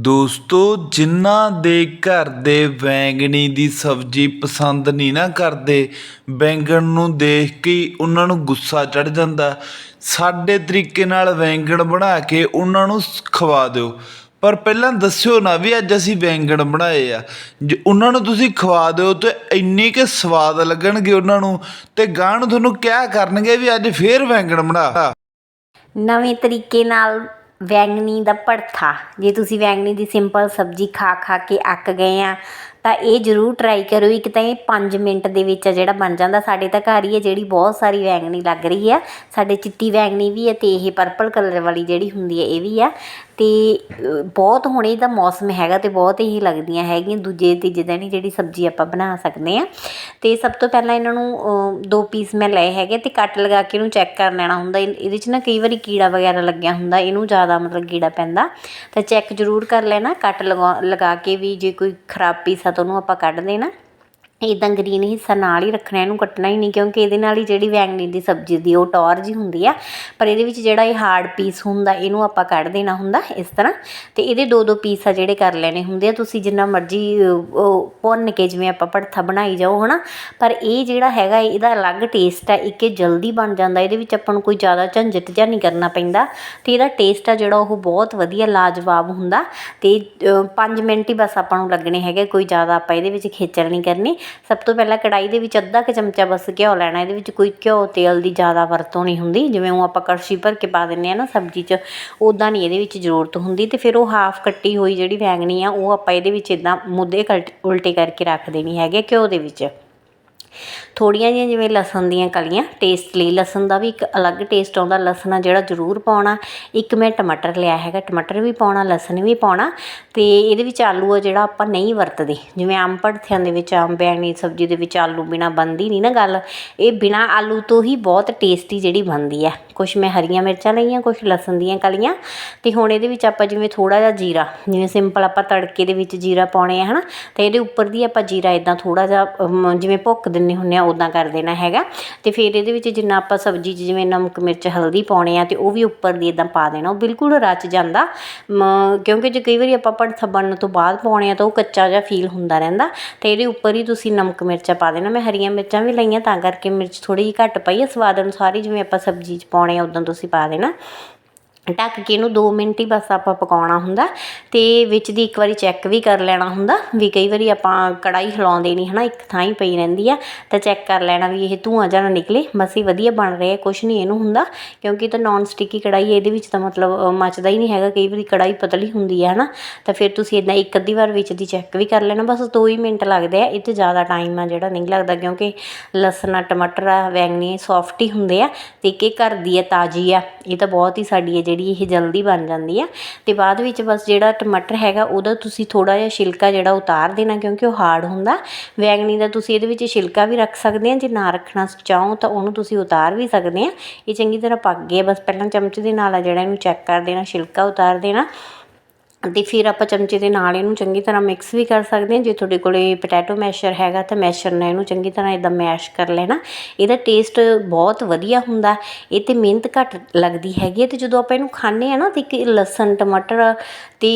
ਦੋਸਤੋ, ਜਿਨ੍ਹਾਂ ਦੇ ਘਰ ਦੇ ਬੈਂਗਣੀ ਦੀ ਸਬਜ਼ੀ ਪਸੰਦ ਨਹੀਂ ਨਾ ਕਰਦੇ, ਬੈਂਗਣ ਨੂੰ ਦੇਖ ਕੇ ਉਹਨਾਂ ਨੂੰ ਗੁੱਸਾ ਚੜ ਜਾਂਦਾ। ਸਾਡੇ ਤਰੀਕੇ ਨਾਲ ਬੈਂਗਣ ਬਣਾ ਕੇ ਉਹਨਾਂ ਨੂੰ ਖਵਾ ਦਿਓ। ਪਰ ਪਹਿਲਾਂ ਦੱਸਿਓ ਨਾ ਵੀ ਅੱਜ ਅਸੀਂ ਬੈਂਗਣ ਬਣਾਏ ਆ। ਜੇ ਉਹਨਾਂ ਨੂੰ ਤੁਸੀਂ ਖਵਾ ਦਿਓ ਤੇ ਇੰਨੇ ਕਿ ਸਵਾਦ ਲੱਗਣਗੇ ਉਹਨਾਂ ਨੂੰ ਤੇ ਗਾਂ ਤੁਹਾਨੂੰ ਕਿਹਾ ਕਰਨਗੇ ਵੀ ਅੱਜ ਫੇਰ ਬੈਂਗਣ ਬਣਾ। ਨਵੇਂ ਤਰੀਕੇ ਨਾਲ ਵੈਂਗਣੀ ਦਾ ਭੜਥਾ। ਜੇ ਤੁਸੀਂ ਵੈਂਗਣੀ ਦੀ ਸਿੰਪਲ ਸਬਜ਼ੀ ਖਾ ਖਾ ਕੇ ਅੱਕ ਗਏ ਆ ਤਾਂ ਇਹ ਜ਼ਰੂਰ ਟਰਾਈ ਕਰੋ, ਇੱਕ ਤਾਂ ਇਹ 5 ਮਿੰਟ ਦੇ ਵਿੱਚ ਆ ਜਿਹੜਾ ਬਣ ਜਾਂਦਾ। ਸਾਡੇ ਤਾਂ ਘਰ ਹੀ ਹੈ ਜਿਹੜੀ ਬਹੁਤ ਸਾਰੀ ਵੈਂਗਣੀ ਲੱਗ ਰਹੀ ਆ। ਸਾਡੇ ਚਿੱਟੀ ਵੈਂਗਣੀ ਵੀ ਹੈ ਤੇ ਇਹ ਪਰਪਲ ਕਲਰ ਵਾਲੀ ਜਿਹੜੀ ਹੁੰਦੀ ਹੈ ਇਹ ਵੀ ਆ। ਤੇ ਬਹੁਤ ਹੁਣ ਇਹਦਾ ਮੌਸਮ ਹੈਗਾ ਤੇ ਬਹੁਤ ਹੀ ਲੱਗਦੀਆਂ ਹੈਗੀਆਂ। ਦੂਜੇ ਤੀਜੇ ਦਿਨ ਹੀ ਜਿਹੜੀ ਸਬਜ਼ੀ ਆਪਾਂ ਬਣਾ ਸਕਦੇ ਆ। ਤੇ ਸਭ ਤੋਂ ਪਹਿਲਾਂ ਇਹਨਾਂ ਨੂੰ ਦੋ ਪੀਸ ਮੈਂ ਲਏ ਹੈਗੇ ਤੇ ਕੱਟ ਲਗਾ ਕੇ ਇਹਨੂੰ ਚੈੱਕ ਕਰ ਲੈਣਾ ਹੁੰਦਾ। ਇਹਦੇ 'ਚ ਨਾ ਕਈ ਵਾਰੀ ਕੀੜਾ ਵਗੈਰਾ ਲੱਗਿਆ ਹੁੰਦਾ, ਇਹਨੂੰ ਜ਼ਿਆਦਾ ਮਤਲਬ ਕੀੜਾ ਪੈਂਦਾ। ਤਾਂ ਚੈੱਕ ਜ਼ਰੂਰ ਕਰ ਲੈਣਾ, ਕੱਟ ਲਗਾ ਲਗਾ ਕੇ ਵੀ ਜੇ ਕੋਈ ਖਰਾਬ ਪੀਸ ਤਾਂ ਉਹਨੂੰ ਆਪਾਂ ਕੱਢ ਦੇਣਾ। ਇੱਦਾਂ ਗ੍ਰੀਨ ਹਿੱਸਾ ਨਾਲ ਹੀ ਰੱਖਣਾ, ਇਹਨੂੰ ਕੱਟਣਾ ਹੀ ਨਹੀਂ, ਕਿਉਂਕਿ ਇਹਦੇ ਨਾਲ ਹੀ ਜਿਹੜੀ ਵੈਂਗਣੀ ਦੀ ਸਬਜ਼ੀ ਦੀ ਉਹ ਟੌਰ ਜੀ ਹੁੰਦੀ ਆ। ਪਰ ਇਹਦੇ ਵਿੱਚ ਜਿਹੜਾ ਇਹ ਹਾਰਡ ਪੀਸ ਹੁੰਦਾ, ਇਹਨੂੰ ਆਪਾਂ ਕੱਢ ਦੇਣਾ ਹੁੰਦਾ ਇਸ ਤਰ੍ਹਾਂ। ਤੇ ਇਹਦੇ ਦੋ ਦੋ ਪੀਸ ਆ ਜਿਹੜੇ ਕਰ ਲੈਣੇ ਹੁੰਦੇ ਆ, ਤੁਸੀਂ ਜਿੰਨਾ ਮਰਜ਼ੀ ਉਹ ਭੁੰਨ ਕੇ ਜਿਵੇਂ ਆਪਾਂ ਭੜਥਾ ਬਣਾਈ ਜਾਓ, ਹਨਾ। ਪਰ ਇਹ ਜਿਹੜਾ ਹੈਗਾ, ਇਹਦਾ ਅਲੱਗ ਟੇਸਟ ਆ, ਇੱਕ ਇਹ ਜਲਦੀ ਬਣ ਜਾਂਦਾ, ਇਹਦੇ ਵਿੱਚ ਆਪਾਂ ਨੂੰ ਕੋਈ ਜ਼ਿਆਦਾ ਝੰਜਟ ਜਾਂ ਨਹੀਂ ਕਰਨਾ ਪੈਂਦਾ। ਤੇ ਇਹਦਾ ਟੇਸਟ ਆ ਜਿਹੜਾ, ਉਹ ਬਹੁਤ ਵਧੀਆ, ਲਾਜਵਾਬ ਹੁੰਦਾ। ਤੇ 5 ਮਿੰਟ ਹੀ ਬਸ ਆਪਾਂ ਨੂੰ ਲੱਗਣੇ ਹੈਗੇ, ਕੋਈ ਜ਼ਿਆਦਾ ਆਪਾਂ ਇਹਦੇ ਵਿੱਚ ਖੇਚਲ ਨਹੀਂ ਕਰਨੀ। ਸਭ ਤੋਂ ਪਹਿਲਾਂ ਕੜਾਈ ਦੇ ਵਿੱਚ ਅੱਧਾ ਕੁ ਚਮਚਾ ਬਸ ਘਿਓ ਲੈਣਾ, ਇਹਦੇ ਵਿੱਚ ਕੋਈ ਘਿਓ ਤੇਲ ਦੀ ਜ਼ਿਆਦਾ ਵਰਤੋਂ ਨਹੀਂ ਹੁੰਦੀ, ਜਿਵੇਂ ਉਹ ਆਪਾਂ ਕੜਛੀ ਭਰ ਕੇ ਪਾ ਦਿੰਨੇ ਆ ਨਾ ਸਬਜ਼ੀ 'ਚ ਉਦਾਂ ਨਹੀਂ ਇਹਦੇ ਵਿੱਚ ਜ਼ਰੂਰਤ ਹੁੰਦੀ ਤੇ ਫਿਰ ਉਹ ਹਾਫ ਕੱਟੀ ਹੋਈ ਜਿਹੜੀ ਵੈਂਗਣੀ ਆ, ਉਹ ਆਪਾਂ ਇਹਦੇ ਵਿੱਚ ਇਦਾਂ ਮੁੱਦੇ ਕਲਟ- ਉਲਟੇ ਕਰਕੇ ਰੱਖ ਦੇਣੀ ਹੈਗੇ ਘਿਓ ਦੇ ਵਿੱਚ। ਥੋੜੀਆਂ ਜਿਹੀਆਂ ਜਿਵੇਂ ਲਸਣ ਦੀਆਂ ਕਲੀਆਂ ਟੇਸਟ ਲਈ ਲਸਣ ਦਾ ਵੀ ਇੱਕ ਅਲੱਗ ਟੇਸਟ ਆਉਂਦਾ। ਲਸਣ ਆ ਜਿਹੜਾ ਜ਼ਰੂਰ ਪਾਉਣਾ। ਇੱਕ ਮੈਂ ਟਮਾਟਰ ਲਿਆ ਹੈਗਾ, ਟਮਾਟਰ ਵੀ ਪਾਉਣਾ, ਲਸਣ ਵੀ ਪਾਉਣਾ। ਤੇ ਇਹਦੇ ਵਿੱਚ ਆਲੂ ਆ ਜਿਹੜਾ ਆਪਾਂ ਨਹੀਂ ਵਰਤਦੇ। ਜਿਵੇਂ ਆਮ ਭੜਥਿਆਂ ਦੇ ਵਿੱਚ, ਆਮ ਬੈਂਗਣੀ ਸਬਜ਼ੀ ਦੇ ਵਿੱਚ ਆਲੂ ਬਿਨਾ ਬਣਦੀ ਨਹੀਂ ਨਾ ਗੱਲ। ਇਹ ਬਿਨਾ ਆਲੂ ਤੋਂ ਹੀ ਬਹੁਤ ਟੇਸਟੀ ਜਿਹੜੀ ਬਣਦੀ ਹੈ ਕੁਛ ਮੈਂ ਹਰੀਆਂ ਮਿਰਚਾਂ ਲਈਆਂ, ਕੁਛ ਲਸਣ ਦੀਆਂ ਕਲੀਆਂ ਤੇ ਹੁਣ ਇਹਦੇ ਵਿੱਚ ਆਪਾਂ ਜਿਵੇਂ ਥੋੜਾ ਜਿਹਾ ਜੀਰਾ, ਜਿਵੇਂ ਸਿੰਪਲ ਆਪਾਂ ਤੜਕੇ ਦੇ ਵਿੱਚ ਜੀਰਾ ਪਾਉਣੇ ਆ, ਹਨਾ? ਤੇ ਇਹਦੇ ਉੱਪਰ ਦੀ ਆਪਾਂ ਜੀਰਾ ਇਦਾਂ ਥੋੜਾ ਜਿਹਾ ਜਿਵੇਂ ਭੁੱਕ ਦਿੰਨੇ ਹੁੰਨੇ ਆ ਉਦਾਂ ਕਰ ਦੇਣਾ ਹੈਗਾ। ਤੇ ਫਿਰ ਇਹਦੇ ਵਿੱਚ ਜਿੰਨਾ ਆਪਾਂ ਸਬਜ਼ੀ 'ਚ ਜਿਵੇਂ ਨਮਕ, ਮਿਰਚ, ਹਲਦੀ ਪਾਉਣੇ ਆ ਤੇ ਉਹ ਵੀ ਉੱਪਰ ਦੀ ਇਦਾਂ ਪਾ ਦੇਣਾ, ਉਹ ਬਿਲਕੁਲ ਰਚ ਜਾਂਦਾ। ਕਿਉਂਕਿ ਜੇ ਕਈ ਵਾਰੀ ਆਪਾਂ ਭੜਥਾ ਬਣਨ ਤੋਂ ਬਾਅਦ ਪਾਉਣੇ ਆ ਤਾਂ ਉਹ ਕੱਚਾ ਜਿਹਾ ਫੀਲ ਹੁੰਦਾ ਰਹਿੰਦਾ। ਤੇ ਇਹਦੇ ਉੱਪਰ ਹੀ ਤੁਸੀਂ ਨਮਕ, ਮਿਰਚਾਂ ਪਾ ਦੇਣਾ, ਮੈਂ ਹਰੀਆਂ ਮਿਰਚਾਂ ਵੀ ਲਈਆਂ ਤਾਂ ਕਰਕੇ ਮਿਰਚ ਥੋੜੀ ਜਿਹੀ ਘੱਟ ਪਾਈ ਆ, ਸਵਾਦ ਅਨੁਸਾਰ ਹੀ ਜਿਵੇਂ ਆਪਾਂ ਸਬਜ਼ੀ 'ਚ ਪਾਉਣੇ ਆ ਉਦਾਂ ਤੁਸੀਂ ਪਾ ਦੇਣਾ। ਢੱਕ ਕੇ ਇਹਨੂੰ 2 ਮਿੰਟ ਹੀ ਬਸ ਆਪਾਂ ਪਕਾਉਣਾ ਹੁੰਦਾ ਤੇ ਵਿੱਚ ਦੀ ਇੱਕ ਵਾਰੀ ਚੈੱਕ ਵੀ ਕਰ ਲੈਣਾ ਹੁੰਦਾ ਵੀ ਕਈ ਵਾਰੀ ਆਪਾਂ ਕੜਾਈ ਹਿਲਾਉਂਦੇ ਨਹੀਂ, ਹਨਾ, ਇੱਕ ਥਾਂ ਹੀ ਪਈ ਰਹਿੰਦੀ ਆ, ਤਾਂ ਚੈੱਕ ਕਰ ਲੈਣਾ ਵੀ ਇਹ ਧੂਆਂ ਜਾਂ ਨਾ ਨਿਕਲੇ, ਬਸ ਹੀ ਵਧੀਆ ਬਣ ਰਿਹਾ, ਕੁਛ ਨਹੀਂ ਇਹਨੂੰ ਹੁੰਦਾ, ਕਿਉਂਕਿ ਤਾਂ ਨਾਨ ਸਟਿਕੀ ਕੜਾਈ ਇਹਦੇ ਵਿੱਚ ਤਾਂ ਮਤਲਬ ਮੱਚਦਾ ਹੀ ਨਹੀਂ ਹੈਗਾ, ਕਈ ਵਾਰੀ ਕੜਾਈ ਪਤਲੀ ਹੁੰਦੀ ਹੈ ਹਨਾ, ਤਾਂ ਫਿਰ ਤੁਸੀਂ ਇਦਾਂ ਇੱਕ ਅੱਧੀ ਵਾਰ ਵਿੱਚ ਦੀ ਚੈੱਕ ਵੀ ਕਰ ਲੈਣਾ, ਬਸ 2 ਹੀ ਮਿੰਟ ਲੱਗਦੇ ਆ, ਇਹ 'ਤੇ ਜ਼ਿਆਦਾ ਟਾਈਮ ਆ ਜਿਹੜਾ ਨਹੀਂ ਲੱਗਦਾ, ਕਿਉਂਕਿ ਲਸਣ ਆ, ਟਮਾਟਰ ਆ, ਵੈਂਗਣੀ ਸੌਫਟ ਹੀ ਹੁੰਦੇ ਆ, ਤੇ ਇੱਕ ਇਹ ਘਰ ਦੀ ਆ, ਤਾਜ਼ੀ ਆ, ਇਹ ਤਾਂ ਬਹੁਤ ਹੀ ਸਾਡੀ ਹੈ ਜਿਹੜੀ ਇਹ ਜਲਦੀ ਬਣ ਜਾਂਦੀ ਆ। ਤੇ ਬਾਅਦ ਵਿੱਚ ਬਸ ਜਿਹੜਾ ਟਮਾਟਰ ਹੈਗਾ, ਉਹਦਾ ਤੁਸੀਂ ਥੋੜਾ ਜਿਹਾ ਛਿਲਕਾ ਜਿਹੜਾ ਉਤਾਰ ਦੇਣਾ ਕਿਉਂਕਿ ਉਹ ਹਾਰਡ ਹੁੰਦਾ। ਵੈਂਗਣੀ ਦਾ ਤੁਸੀਂ ਇਹਦੇ ਵਿੱਚ ਛਿਲਕਾ ਵੀ ਰੱਖ ਸਕਦੇ ਆ, ਜੇ ਨਾ ਰੱਖਣਾ ਚਾਹੋ ਤਾਂ ਉਹਨੂੰ ਤੁਸੀਂ ਉਤਾਰ ਵੀ ਸਕਦੇ ਆ। ਇਹ ਚੰਗੀ ਤਰ੍ਹਾਂ ਪੱਕ ਗਿਆ। ਬਸ ਪਹਿਲਾਂ ਚਮਚ ਦੇ ਨਾਲ ਆ ਜਿਹੜਾ ਇਹਨੂੰ ਚੈੱਕ ਕਰ ਦੇਣਾ, ਛਿਲਕਾ ਉਤਾਰ ਦੇਣਾ। ਅਤੇ ਫਿਰ ਆਪਾਂ ਚਮਚੇ ਦੇ ਨਾਲ ਇਹਨੂੰ ਚੰਗੀ ਤਰ੍ਹਾਂ ਮਿਕਸ ਵੀ ਕਰ ਸਕਦੇ ਹਾਂ। ਜੇ ਤੁਹਾਡੇ ਕੋਲੇ ਪੋਟੈਟੋ ਮੈਸ਼ਰ ਹੈਗਾ ਤਾਂ ਮੈਸ਼ਰ ਨਾਲ ਇਹਨੂੰ ਚੰਗੀ ਤਰ੍ਹਾਂ ਇਦਾਂ ਮੈਸ਼ ਕਰ ਲੈਣਾ। ਇਹਦਾ ਟੇਸਟ ਬਹੁਤ ਵਧੀਆ ਹੁੰਦਾ। ਇਹ ਤੇ ਮਿਹਨਤ ਘੱਟ ਲੱਗਦੀ ਹੈਗੀ ਹੈ। ਤੇ ਜਦੋਂ ਆਪਾਂ ਇਹਨੂੰ ਖਾਂਦੇ ਆ ਨਾ ਤੇ ਇੱਕ ਲਸਣ, ਟਮਾਟਰ ਤੇ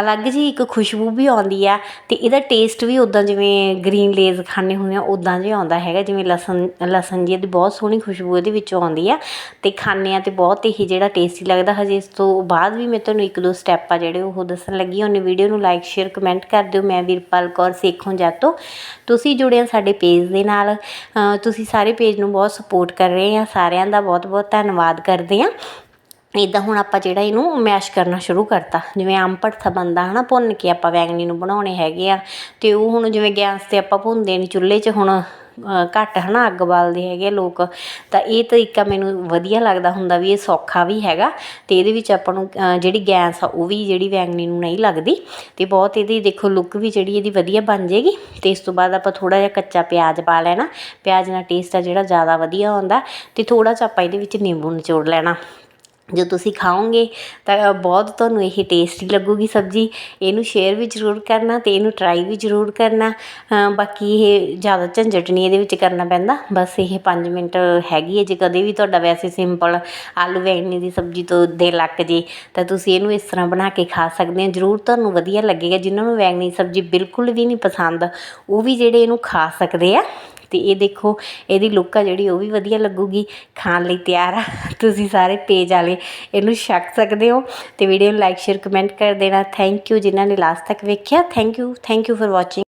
ਅਲੱਗ ਜੀ ਇੱਕ ਖੁਸ਼ਬੂ ਵੀ ਆਉਂਦੀ ਆ। ਤੇ ਇਹਦਾ ਟੇਸਟ ਵੀ ਉਦਾਂ ਜਿਵੇਂ ਗ੍ਰੀਨ ਲੇਜ਼ ਖਾਣੇ ਹੁੰਦੇ ਆ ਉਦਾਂ ਜਿਹਾ ਆਉਂਦਾ ਹੈਗਾ। ਜਿਵੇਂ ਲਸਣ ਲਸਣ ਜੀ ਦੀ ਬਹੁਤ ਸੋਹਣੀ ਖੁਸ਼ਬੂ ਇਹਦੇ ਵਿੱਚੋਂ ਆਉਂਦੀ ਆ। ਤੇ ਖਾਂਦੇ ਆ ਤੇ ਬਹੁਤ ਹੀ ਜਿਹੜਾ ਟੇਸਟੀ ਲੱਗਦਾ। ਹਜੇ ਇਸ ਤੋਂ ਬਾਅਦ ਵੀ ਮੈਂ ਤੁਹਾਨੂੰ ਇੱਕ ਦੋ ਸਟੈਪ ਆ ਜਿਹੜੇ ਉਹ ਦੱਸਣ ਲੱਗੀ ਉਹਨੇ ਵੀਡੀਓ ਨੂੰ ਲਾਈਕ ਸ਼ੇਅਰ ਕਮੈਂਟ ਕਰ ਦਿਓ। ਮੈਂ ਵੀਰਪਾਲ ਕੌਰ ਸੇਖੋਂ ਜਾਤੋ। ਤੁਸੀਂ ਜੁੜੇ ਹੋ ਸਾਡੇ ਪੇਜ ਦੇ ਨਾਲ। ਤੁਸੀਂ ਸਾਰੇ ਪੇਜ ਨੂੰ ਬਹੁਤ ਸਪੋਰਟ ਕਰ ਰਹੇ ਆ। ਸਾਰਿਆਂ ਦਾ ਬਹੁਤ ਬਹੁਤ ਧੰਨਵਾਦ ਕਰਦੇ ਆ। ਇਦਾਂ ਹੁਣ ਆਪਾਂ ਜਿਹੜਾ ਇਹਨੂੰ ਮੈਸ਼ ਕਰਨਾ ਸ਼ੁਰੂ ਕਰਤਾ। ਜਿਵੇਂ ਆਮ ਭੜਥਾ ਬਣਦਾ ਹਨਾ, ਭੁੰਨ ਕੇ ਆਪਾਂ ਵੈਂਗਣੀ ਨੂੰ ਬਣਾਉਣੇ ਹੈਗੇ ਆ। ਤੇ ਉਹ ਹੁਣ ਜਿਵੇਂ ਗੈਸ ਤੇ ਆਪਾਂ ਭੁੰਨਦੇ ਨੇ, ਚੁੱਲ੍ਹੇ 'ਚ ਹੁਣ ਘੱਟ ਹੈ ਨਾ ਅੱਗ ਬਾਲਦੇ ਹੈਗੇ ਆ ਲੋਕ। ਤਾਂ ਇਹ ਤਰੀਕਾ ਮੈਨੂੰ ਵਧੀਆ ਲੱਗਦਾ ਹੁੰਦਾ ਵੀ ਇਹ ਸੌਖਾ ਵੀ ਹੈਗਾ ਅਤੇ ਇਹਦੇ ਵਿੱਚ ਆਪਾਂ ਨੂੰ ਜਿਹੜੀ ਗੈਸ ਆ ਉਹ ਵੀ ਜਿਹੜੀ ਵੈਂਗਣੀ ਨੂੰ ਨਹੀਂ ਲੱਗਦੀ। ਅਤੇ ਬਹੁਤ ਇਹਦੀ ਦੇਖੋ ਲੁੱਕ ਵੀ ਜਿਹੜੀ ਇਹਦੀ ਵਧੀਆ ਬਣ ਜੇਗੀ ਅਤੇ ਇਸ ਤੋਂ ਬਾਅਦ ਆਪਾਂ ਥੋੜ੍ਹਾ ਜਿਹਾ ਕੱਚਾ ਪਿਆਜ਼ ਪਾ ਲੈਣਾ। ਪਿਆਜ਼ ਨਾਲ ਟੇਸਟ ਆ ਜਿਹੜਾ ਜ਼ਿਆਦਾ ਵਧੀਆ ਆਉਂਦਾ। ਅਤੇ ਥੋੜ੍ਹਾ ਜਿਹਾ ਆਪਾਂ ਇਹਦੇ ਵਿੱਚ ਨਿੰਬੂ ਨਿਚੋੜ ਲੈਣਾ। ਜੋ ਤੁਸੀਂ ਖਾਓਗੇ, ਤਾਂ ਬਹੁਤ ਤੁਹਾਨੂੰ ਇਹ ਟੇਸਟੀ ਲੱਗੂਗੀ ਸਬਜ਼ੀ। ਇਹਨੂੰ ਸ਼ੇਅਰ ਵੀ ਜ਼ਰੂਰ ਕਰਨਾ ਅਤੇ ਇਹਨੂੰ ਟਰਾਈ ਵੀ ਜ਼ਰੂਰ ਕਰਨਾ। ਬਾਕੀ ਇਹ ਜ਼ਿਆਦਾ ਝੰਜਟ ਨਹੀਂ ਇਹਦੇ ਵਿੱਚ ਕਰਨਾ ਪੈਂਦਾ। ਬਸ ਇਹ ਪੰਜ ਮਿੰਟ ਹੈਗੀ ਹੈ। ਜੇ ਕਦੇ ਵੀ ਤੁਹਾਡਾ ਵੈਸੇ ਸਿੰਪਲ ਆਲੂ ਬੈਂਗਣੀ ਦੀ ਸਬਜ਼ੀ ਤੋਂ ਦੇ ਲੱਗ ਜੇ, ਤਾਂ ਤੁਸੀਂ ਇਹਨੂੰ ਇਸ ਤਰ੍ਹਾਂ ਬਣਾ ਕੇ ਖਾ ਸਕਦੇ ਹੋ। ਜ਼ਰੂਰ ਤੁਹਾਨੂੰ ਵਧੀਆ ਲੱਗੇਗਾ। ਜਿਨ੍ਹਾਂ ਨੂੰ ਬੈਂਗਣੀ ਸਬਜ਼ੀ ਬਿਲਕੁਲ ਵੀ ਨਹੀਂ ਪਸੰਦ, ਉਹ ਵੀ ਜਿਹੜੇ ਇਹਨੂੰ ਖਾ ਸਕਦੇ ਆ। ਅਤੇ ਇਹ ਦੇਖੋ, ਇਹਦੀ ਲੁੱਕ ਆ ਜਿਹੜੀ, ਉਹ ਵੀ ਵਧੀਆ ਲੱਗੂਗੀ। ਖਾਣ ਲਈ ਤਿਆਰ ਆ। ਤੁਸੀਂ ਸਾਰੇ ਪੇਜ ਵਾਲੇ ਇਹਨੂੰ ਛਕ ਸਕਦੇ ਹੋ ਅਤੇ ਵੀਡੀਓ ਨੂੰ ਲਾਈਕ ਸ਼ੇਅਰ ਕਮੈਂਟ ਕਰ ਦੇਣਾ। ਥੈਂਕ ਯੂ ਜਿਨ੍ਹਾਂ ਨੇ ਲਾਸਟ ਤੱਕ ਵੇਖਿਆ। Thank you thank you for watching